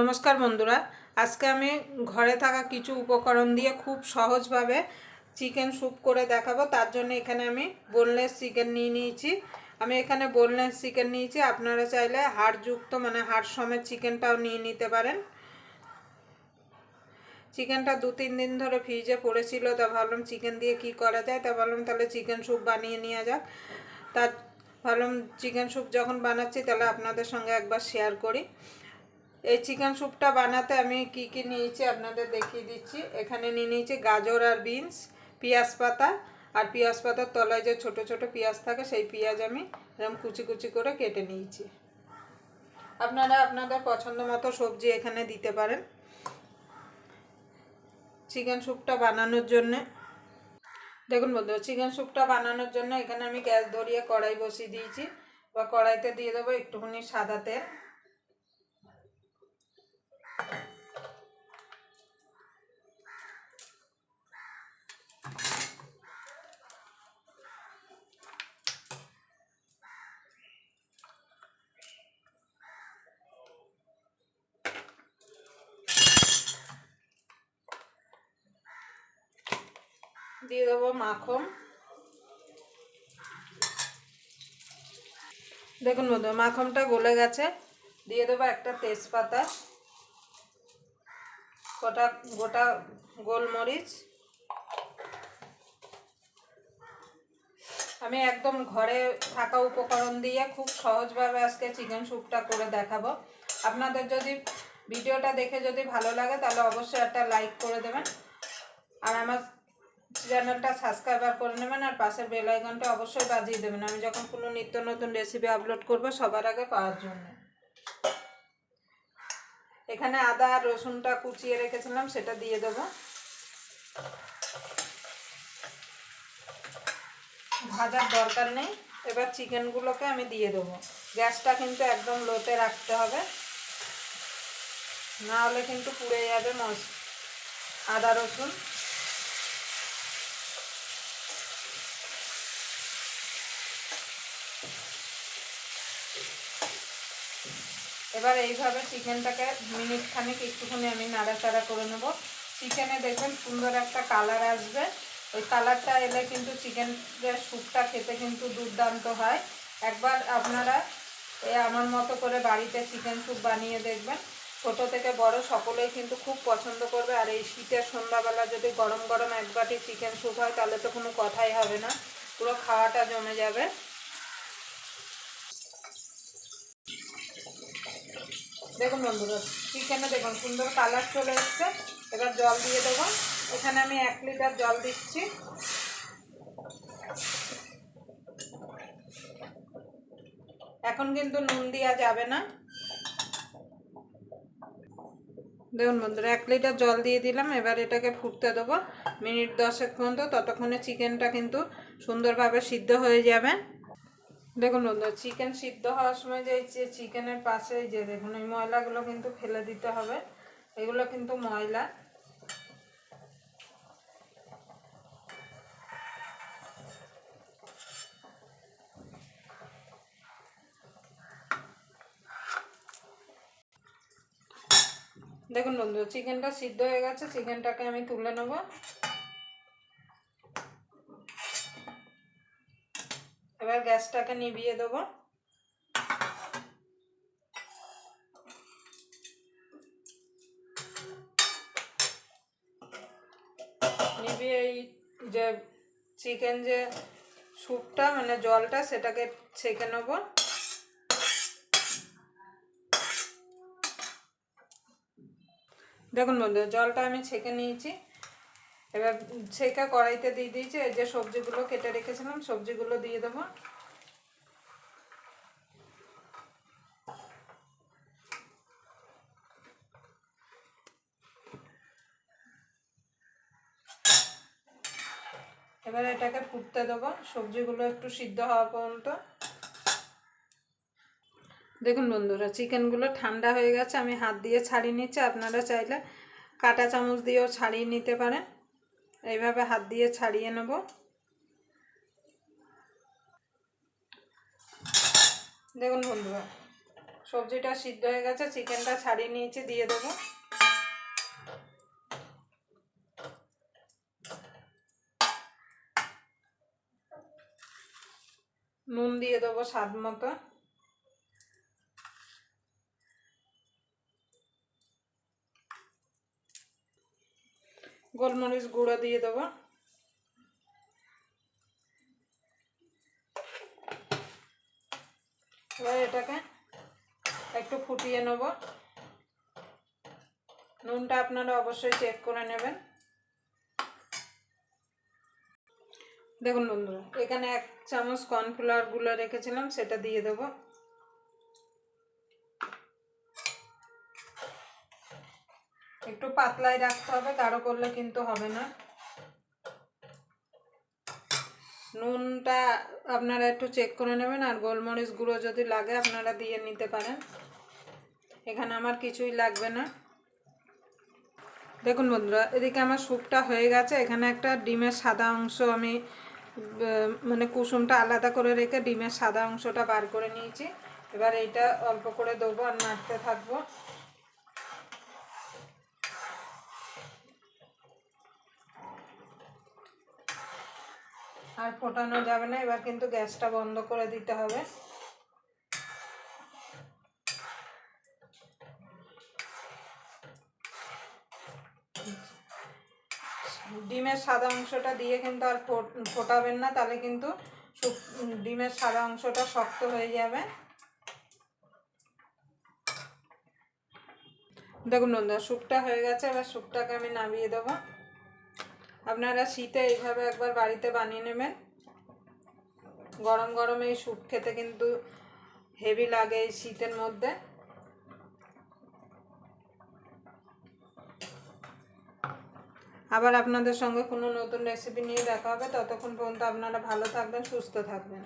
নমস্কার বন্ধুরা, আজকে আমি ঘরে থাকা কিছু উপকরণ দিয়ে খুব সহজভাবে চিকেন স্যুপ করে দেখাবো, তার জন্য এখানে আমি বোনলেস চিকেন নিয়ে নিয়েছি। আমি এখানে বোনলেস চিকেন নিয়েছি, আপনারা চাইলে হাড়যুক্ত মানে হাড় সমেত চিকেনটাও নিয়ে নিতে পারেন। চিকেনটা দু তিন দিন ধরে ফ্রিজে পড়েছিল, তা ভাবলাম চিকেন দিয়ে কি করা যায়, তা ভাবলাম তাহলে চিকেন স্যুপ বানিয়ে নেওয়া যাক। তা ভাবলাম চিকেন স্যুপ যখন বানাচ্ছি, তাহলে আপনাদের সঙ্গে একবার শেয়ার করি। এই চিকেন স্যুপটা বানাতে আমি কি কি নিয়েছি আপনাদের দেখিয়ে দিচ্ছি। এখানে নিয়ে নিয়েছি গাজর আর বিনস, পেঁয়াজ পাতা, আর পেঁয়াজ পাতার তলায় যে ছোট ছোট পেঁয়াজ থাকে সেই পেঁয়াজ আমি এরকম কুচি কুচি করে কেটে নিয়েছি। আপনারা আপনাদের পছন্দ মতো সবজি এখানে দিতে পারেন। চিকেন স্যুপটা বানানোর জন্যে। দেখুন বন্ধু চিকেন স্যুপটা বানানোর জন্য এখানে আমি গ্যাস ধরিয়ে কড়াই বসিয়ে দিয়েছি। বা কড়াইতে দিয়ে দেবো একটুখানি সাদা তেল। দিয়ে দেবো মাখন। দেখুন বন্ধু মাখনটা গলে গেছে। দিয়ে দেবো একটা তেজপাতা। গোটা গোটা গোলমরিচ। আমি একদম ঘরে থাকা উপকরণ দিয়ে খুব সহজভাবে আজকে চিকেন স্যুপটা করে দেখাবো। আপনাদের যদি ভিডিওটা দেখে যদি ভালো লাগে, তাহলে অবশ্যই একটা লাইক করে দেবেন। আর আমার চ্যানেলটা সাবস্ক্রাইবার করে নেবেন, আর পাশের বেল আইকনটা অবশ্যই বাজিয়ে দেবেন। আমি যখন কোনো নিত্য নতুন রেসিপি আপলোড করব, সবার আগে পাওয়ার জন্য। এখানে আদা আর রসুনটা কুচিয়ে রেখেছিলাম, সেটা দিয়ে দেব। ভাজার দরকার নেই। এবার চিকেনগুলোকে আমি দিয়ে দেব। গ্যাসটা কিন্তু একদম লোতে রাখতে হবে। না হলে কিন্তু পুড়ে যাবে মশ আদা রসুন। এবার এইভাবে চিকেনটাকে মিনিট খানিক একটুখানি আমি নাড়াচাড়া করে নেব। চিকেনে দেখবেন সুন্দর একটা কালার আসবে। ওই কালারটা এলে কিন্তু চিকেনের স্যুপটা খেতে কিন্তু দুর্দান্ত হয়। একবার আপনারা এ আমার মতো করে বাড়িতে চিকেন স্যুপ বানিয়ে দেখবেন। ছোট থেকে বড় সকলেই কিন্তু খুব পছন্দ করবে। আর এই শীতের সন্ধ্যাবেলা যদি গরম গরম এক বাটি চিকেন স্যুপ হয়, তাহলে তো কোনো কথাই হবে না। পুরো খাওয়াটা জমে যাবে। দেখুন বন্ধুরা চিকেনে দেখুন, সুন্দর কালার চলে এসছে। এবার জল দিয়ে দেবো। এখানে আমি এক লিটার জল দিচ্ছি। এখন কিন্তু নুন দেওয়া যাবে না। দেখুন বন্ধুরা, এক লিটার জল দিয়ে দিলাম। এবার এটাকে ফুটতে দেবো। মিনিট দশেক পর্যন্ত, ততক্ষণে চিকেনটা কিন্তু সুন্দরভাবে সিদ্ধ হয়ে যাবে। দেখুন বন্ধু চিকেন সিদ্ধ হওয়ার সময় যে চিকেনের পাশে যে দেখুন, এই ময়লাগুলো কিন্তু ফেলে দিতে হবে। এগুলো কিন্তু ময়লা। দেখুন বন্ধু চিকেনটা সিদ্ধ হয়ে গেছে চিকেনটাকে আমি তুলে নেব। এবার গ্যাসটাকে নিভিয়ে দেবো। নিভিয়ে এই যে চিকেন যে স্যুপটা মানে জলটা, সেটাকে ছেঁকে নেব। দেখুন বন্ধু জলটা আমি ছেঁকে নিয়েছি। এবার ছেঁকা কড়াইতে দিয়ে দিয়েছি এই যে সবজিগুলো কেটে রেখেছিলাম, সবজিগুলো দিয়ে দেবো। এবার এটাকে ফুটতে দেবো, সবজিগুলো একটু সিদ্ধ হওয়া পর্যন্ত। দেখুন বন্ধুরা, চিকেনগুলো ঠান্ডা হয়ে গেছে, আমি হাত দিয়ে ছাড়িয়ে নিচ্ছি, আপনারা চাইলে কাটা চামচ দিয়েও ছাড়িয়ে নিতে পারেন। এইভাবে হাত দিয়ে ছাড়িয়ে নেব। দেখুন বন্ধুরা, সবজিটা সিদ্ধ হয়ে গেছে, চিকেনটা ছাড়িয়ে নিয়েছি, দিয়ে দেবো। নুন দিয়ে দেবো স্বাদ মতো। গোলমরিচ গুঁড়ো দিয়ে দেবো। এবার এটাকে একটু ফুটিয়ে নেব। নুনটা আপনারা অবশ্যই চেক করে নেবেন। দেখুন বন্ধুরা, এখানে এক চামচ কর্নফ্লাওয়ারগুলো রেখেছিলাম, সেটা দিয়ে দেব। একটু পাতলাই রাখতে হবে, গাঢ় করলে কিন্তু হবে না। নুনটা আপনারা একটু চেক করে নেবেন, আর গোলমরিচ গুঁড়ো যদি লাগে আপনারা দিয়ে নিতে পারেন। এখানে আমার কিছুই লাগবে না। দেখুন বন্ধুরা, এদিকে আমার স্যুপটা হয়ে গেছে। এখানে একটা ডিমের সাদা অংশ আমি মানে কুসুমটা আলাদা করে রেখে ডিমের সাদা অংশটা বার করে নিয়েছি। এবার এইটা অল্প করে দেবো আর নাড়তে থাকব। আর ফোটানো যাবে না, এবার কিন্তু গ্যাসটা বন্ধ করে দিতে হবে। ডিমের সাদা অংশটা দিয়ে কিন্তু আর ফোট- ফোটাবেন না, তাহলে কিন্তু ডিমের সাদা অংশটা শক্ত হয়ে যাবে। দেখুন বন্ধুরা স্যুপটা হয়ে গেছে, এবার স্যুপটাকে আমি নামিয়ে দেবো। আপনারা শীতে এইভাবে একবার বাড়িতে বানিয়ে নেবেন। গরম গরম এই স্যুপ খেতে কিন্তু হেভি লাগে এই শীতের মধ্যে। আবার আপনাদের সঙ্গে কোনো নতুন রেসিপি নিয়ে দেখা হবে। ততক্ষণ পর্যন্ত আপনারা ভালো থাকবেন, সুস্থ থাকবেন।